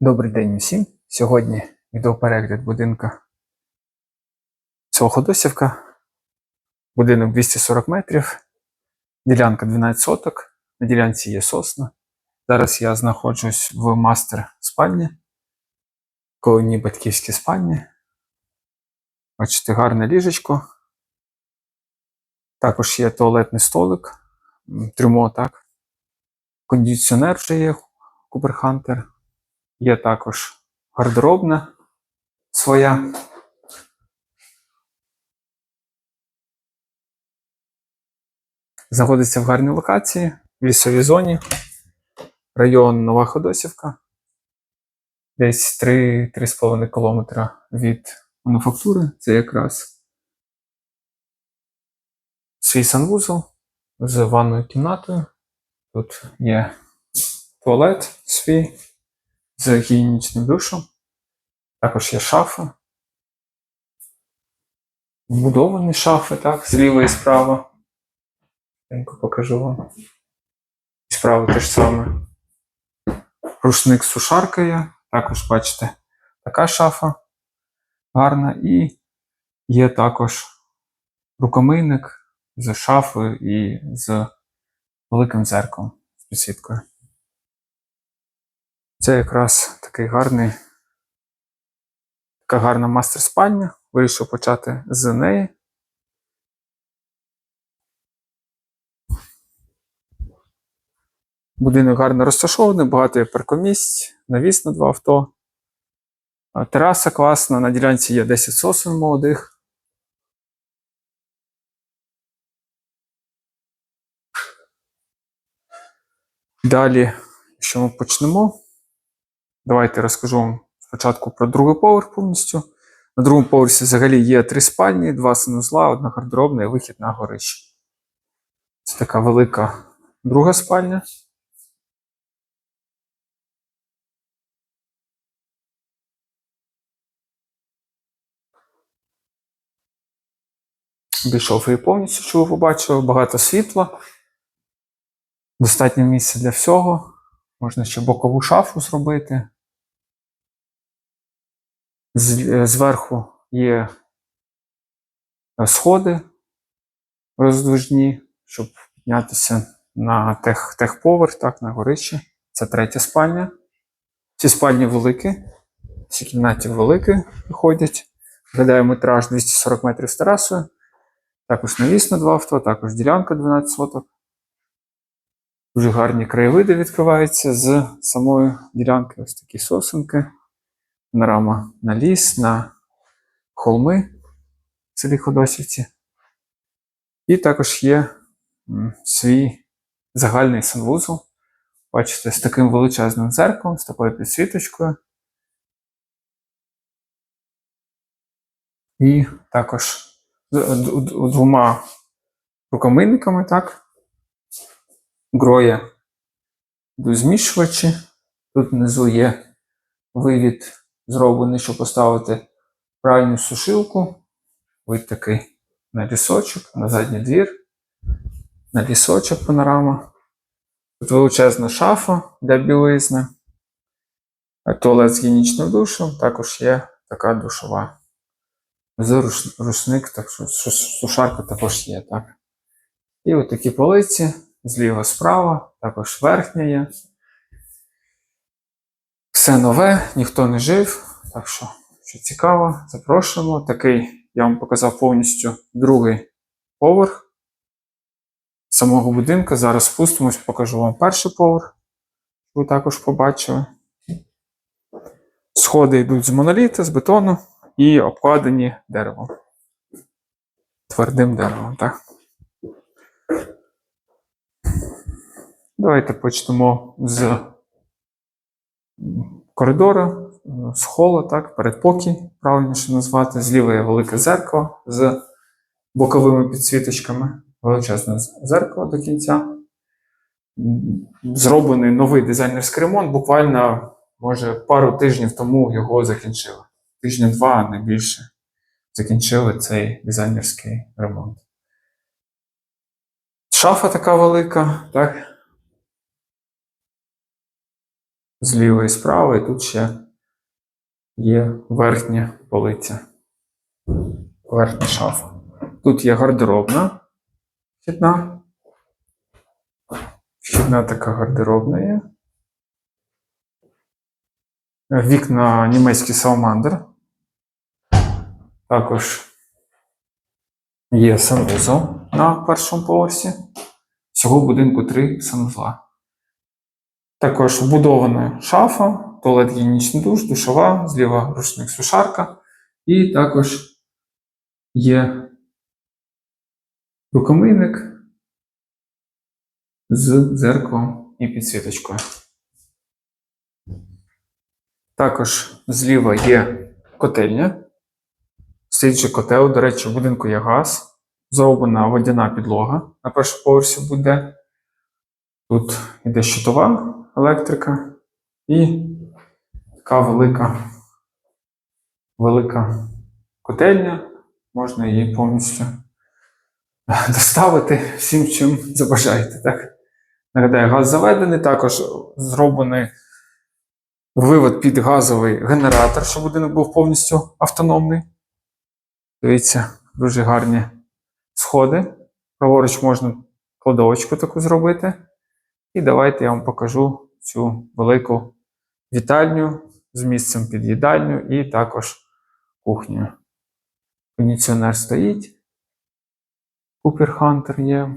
Добрий день усім. Сьогодні відеоперегляд будинка цього Ходосівка. Будинок 240 метрів, ділянка 12 соток. На ділянці є сосна. Зараз я знаходжусь в мастер спальні, колонії батьківській спальні. Бачите, гарне ліжечко. Також є туалетний столик, трюмо, так. Кондиціонер вже є Купер Хантер. Є також гардеробна своя. Знаходиться в гарній локації, в лісовій зоні, район Нова Ходосівка. Десь 3-3,5 кілометра від мануфактури. Це якраз свій санвузол з ванною кімнатою. Тут є туалет свій з гігієнічним душем. Також є шафа. Вбудовані шафи, так, зліва і справа. Тенько покажу вам. І справа те ж саме. Рушник з сушаркою. Також, бачите, така шафа гарна. І є також рукомийник з шафою і з великим зеркалом з підсвіткою. Це якраз такий гарний, така гарна мастер спальня. Вирішив почати з неї. Будинок гарно розташований, багато є паркомісць, навіс на два авто. Тераса класна, на ділянці є 10 сосен молодих. Далі, що ми почнемо, давайте розкажу вам спочатку про другий поверх повністю. На другому поверсі взагалі є три спальні, два санузла, одна гардеробна і вихід на горище. Це така велика друга спальня. Обійшов її повністю, що ви побачили, багато світла. Достатньо місця для всього. Можна ще бокову шафу зробити. Е, Зверху є е, сходи роздвижні, щоб піднятися на тех, техповерх, так, на горище. Це третя спальня. Ці спальні великі, всі кімнаті великі виходять. Виглядає метраж 240 метрів з терасою. Також навіс на два авто, також ділянка 12 соток. Дуже гарні краєвиди відкриваються з самої ділянки. Ось такі сосенки. Панорама на ліс, на холми в селі Ходосівці. І також є свій загальний санвузол. Бачите, з таким величезним дзеркалом, з такою підсвіточкою. І також д- двома рукомийниками, так? Гроє змішувачі. Тут внизу є вивід зроблений, щоб поставити пральну сушилку. Вид такий на лісочок, на задній двір, на лісочок панорама. Тут величезна шафа для білизни. Туалет з гігієнічним душем, також є така душова. Рушник, так що сушарка також є, так. І от такі полиці, зліва справа, також верхня є. Все нове, ніхто не жив. Так що, що цікаво, запрошуємо. Такий я вам показав повністю другий поверх самого будинку. Зараз спустимось, покажу вам перший поверх. Ви також побачили. Сходи йдуть з моноліта, з бетону і обкладені деревом. Твердим деревом, так? Давайте почнемо з м, коридору, е, з хола, так, передпокій, правильніше назвати. Зліва є велике зеркало з боковими підсвіточками, величезне зеркало до кінця. Зроблений новий дизайнерський ремонт. Буквально, може, пару тижнів тому його закінчили. Тижня два, а не більше. Закінчили цей дизайнерський ремонт. Шафа така велика, так? Зліва і справа, і тут ще є верхня полиця. Верхня шафа. Тут є гардеробна вхідна. Вхідна така гардеробна є. Вікна німецький саламандр. Також є санвузол на першому поверсі. Всього будинку три санвузла. Також вбудована шафа, туалет гігієнічний душ, душова, зліва рушник сушарка. І також є рукомийник з дзеркалом і підсвіточкою. Також зліва є котельня. Же котел, до речі, в будинку є газ. Зроблена водяна підлога. На першому поверсі буде. Тут йде щитова електрика і така велика, велика котельня. Можна її повністю доставити всім, чим забажаєте. Так? Нагадаю, газ заведений, також зроблений вивод під газовий генератор, щоб будинок був повністю автономний. Дивіться, дуже гарні сходи. Праворуч можна кладовочку таку зробити. І давайте я вам покажу цю велику вітальню з місцем під їдальню і також кухню. Кондиціонер стоїть. Купер Хантер є.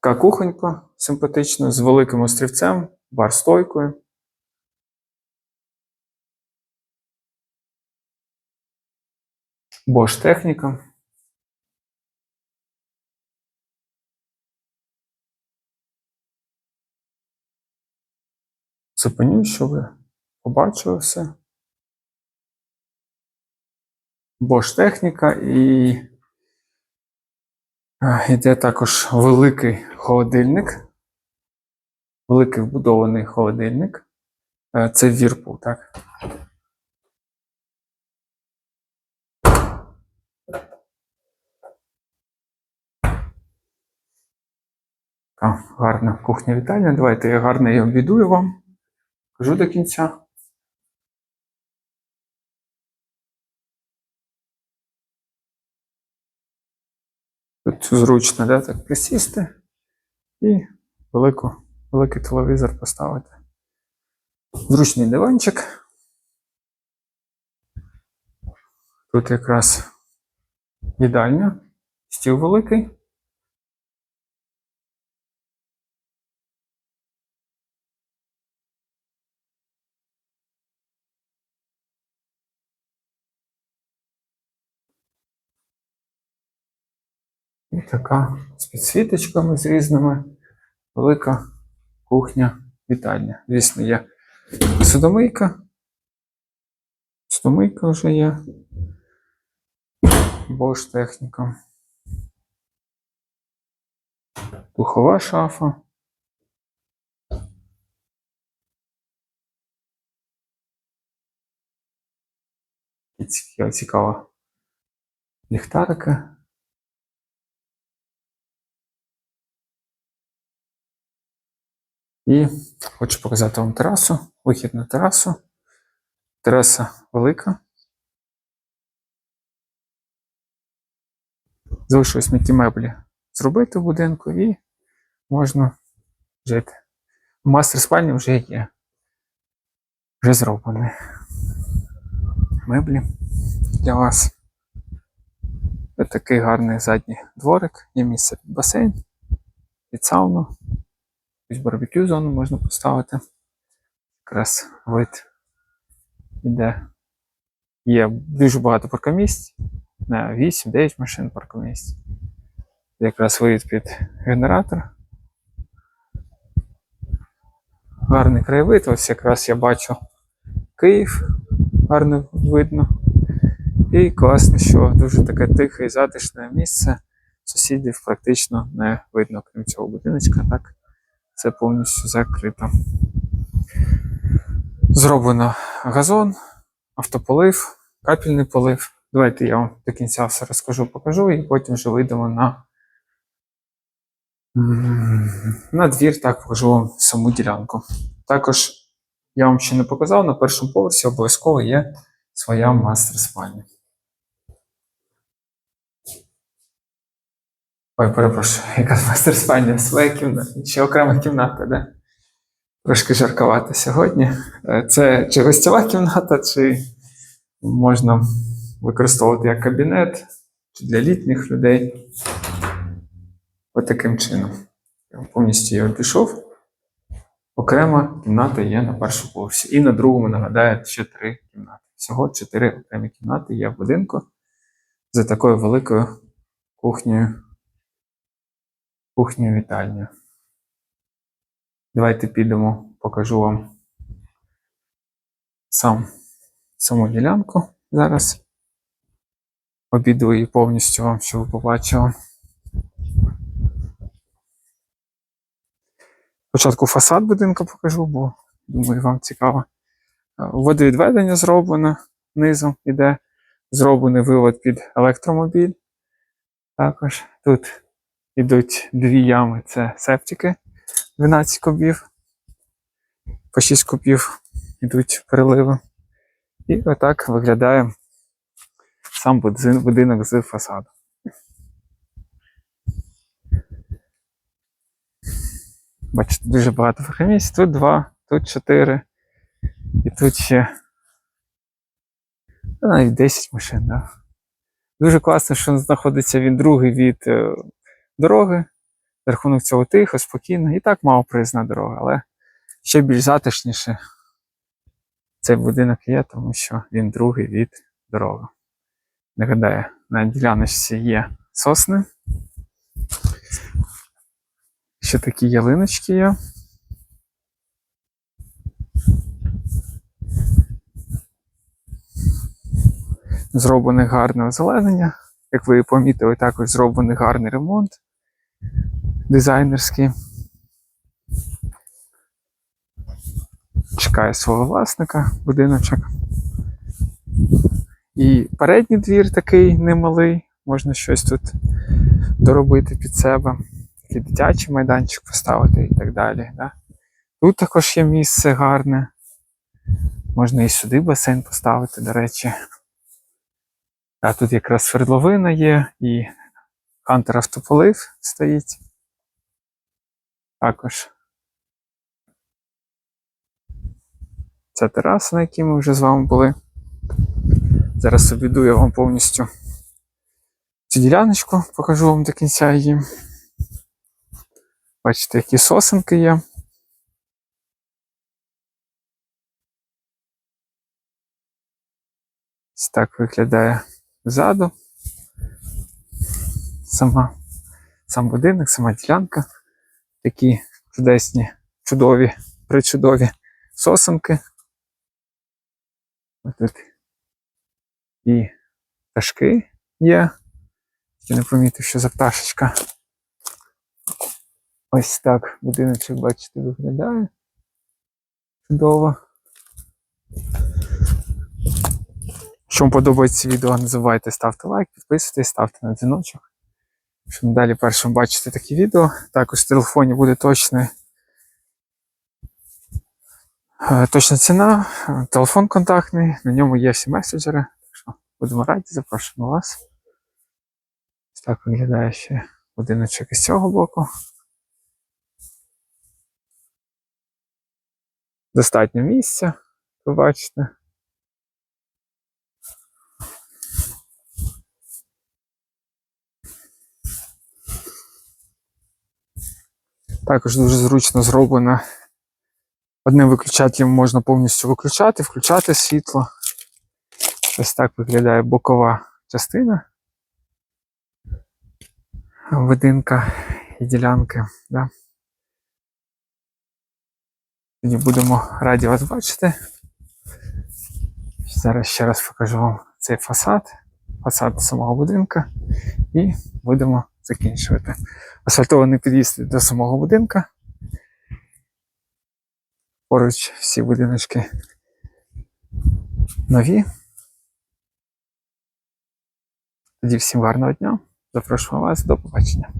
Така кухонька симпатична з великим острівцем, бар-стойкою. Bosch техніка. Зупиню, щоб ви побачили все. Bosch техніка і йде також великий холодильник. Великий вбудований холодильник. Е, Це Whirlpool, так? Гарна кухня вітальня. Давайте я гарно її обідую вам. Кажу до кінця. Тут зручно, да, так присісти і велику, великий телевізор поставити. Зручний диванчик. Тут якраз їдальня, стіл великий. І така з підсвіточками з різними. Велика кухня вітальня. Звісно, є судомийка. Судомийка вже є. Bosch техніка. Духова шафа. І ці- цікава ліхтарика. І хочу показати вам терасу, вихід на терасу. Тераса велика. Залишилось м'які меблі зробити в будинку і можна жити. Мастер спальні вже є. Вже зроблені. Меблі для вас. Ось такий гарний задній дворик, є місце під басейн, під сауну. Ось барбекю зону можна поставити. Якраз вид іде. Є дуже багато паркомісць. На 8-9 машин паркомісць. Якраз вид під генератор. Гарний краєвид. Ось якраз я бачу Київ. Гарно видно. І класно, що дуже таке тихе і затишне місце. Сусідів практично не видно, крім цього будиночка. Так, це повністю закрито. Зроблено газон, автополив, капельний полив. Давайте я вам до кінця все розкажу, покажу, і потім вже вийдемо на, на двір, так покажу вам саму ділянку. Також я вам ще не показав, на першому поверсі обов'язково є своя мастер спальня. Ой, перепрошую, яка мастер спальня, своя кімната, ще окрема кімната, де? Трошки жарковато сьогодні. Е, Це чи гостьова кімната, чи можна використовувати як кабінет, чи для літніх людей. Ось таким чином. Я повністю її обійшов. Окрема кімната є на першому поверсі. І на другому, нагадаю, ще три кімнати. Всього чотири окремі кімнати є в будинку за такою великою кухнею. Кухнею вітальнею. Давайте підемо, покажу вам сам, саму ділянку зараз. Обіду її повністю вам, щоб ви побачили. Спочатку фасад будинку покажу, бо думаю, вам цікаво. Водовідведення зроблено низом іде. Зроблений вивод під електромобіль. Також тут йдуть дві ями, це септики 12 кубів. По 6 кубів йдуть переливи. І отак виглядає сам будинок з фасаду. Бачите, дуже багато місць. Тут два, тут чотири. І тут ще навіть 10 машин, да. Дуже класно, що знаходиться він другий від е, дороги. За рахунок цього тихо, спокійно. І так мало проїзна дорога, але ще більш затишніше цей будинок є, тому що він другий від дороги. Нагадаю, на діляночці є сосни. Ще такі ялиночки є. Зроблене гарне озеленення. Як ви помітили, також зроблений гарний ремонт дизайнерський. Чекає свого власника будиночок. І передній двір такий немалий, можна щось тут доробити під себе. Такий дитячий майданчик поставити і так далі. Да? Тут також є місце гарне. Можна і сюди басейн поставити, до речі. А тут якраз свердловина є і Хантер автополив стоїть. Також. Ця тераса, на якій ми вже з вами були. Зараз обійду я вам повністю цю діляночку, покажу вам до кінця її. Бачите, які сосенки є. Ось так виглядає ззаду. Сама, сам будинок, сама ділянка. Такі чудесні, чудові, причудові сосенки. Ось Тут і пташки є. Я не помітив, що за пташечка. Ось так будиночок, бачите, виглядає. Чудово. Якщо вам подобається відео, не забувайте ставте лайк, підписуйтесь, ставте на дзвіночок. Щоб далі першим бачити такі відео. Також в телефоні буде точне, е, точна ціна, е, телефон контактний, на ньому є всі меседжери. Так що будемо раді, запрошуємо вас. Так виглядає ще будиночок із цього боку. Достатньо місця, ви бачите. Також дуже зручно зроблено. Одним виключателем можна повністю виключати, включати світло. Ось так виглядає бокова частина будинка і ділянки. Да? Тоді будемо раді вас бачити. Зараз ще раз покажу вам цей фасад, фасад самого будинка, і будемо закінчувати. Асфальтований під'їзд до самого будинка. Поруч всі будиночки нові. Тоді всім гарного дня. Запрошуємо вас до побачення.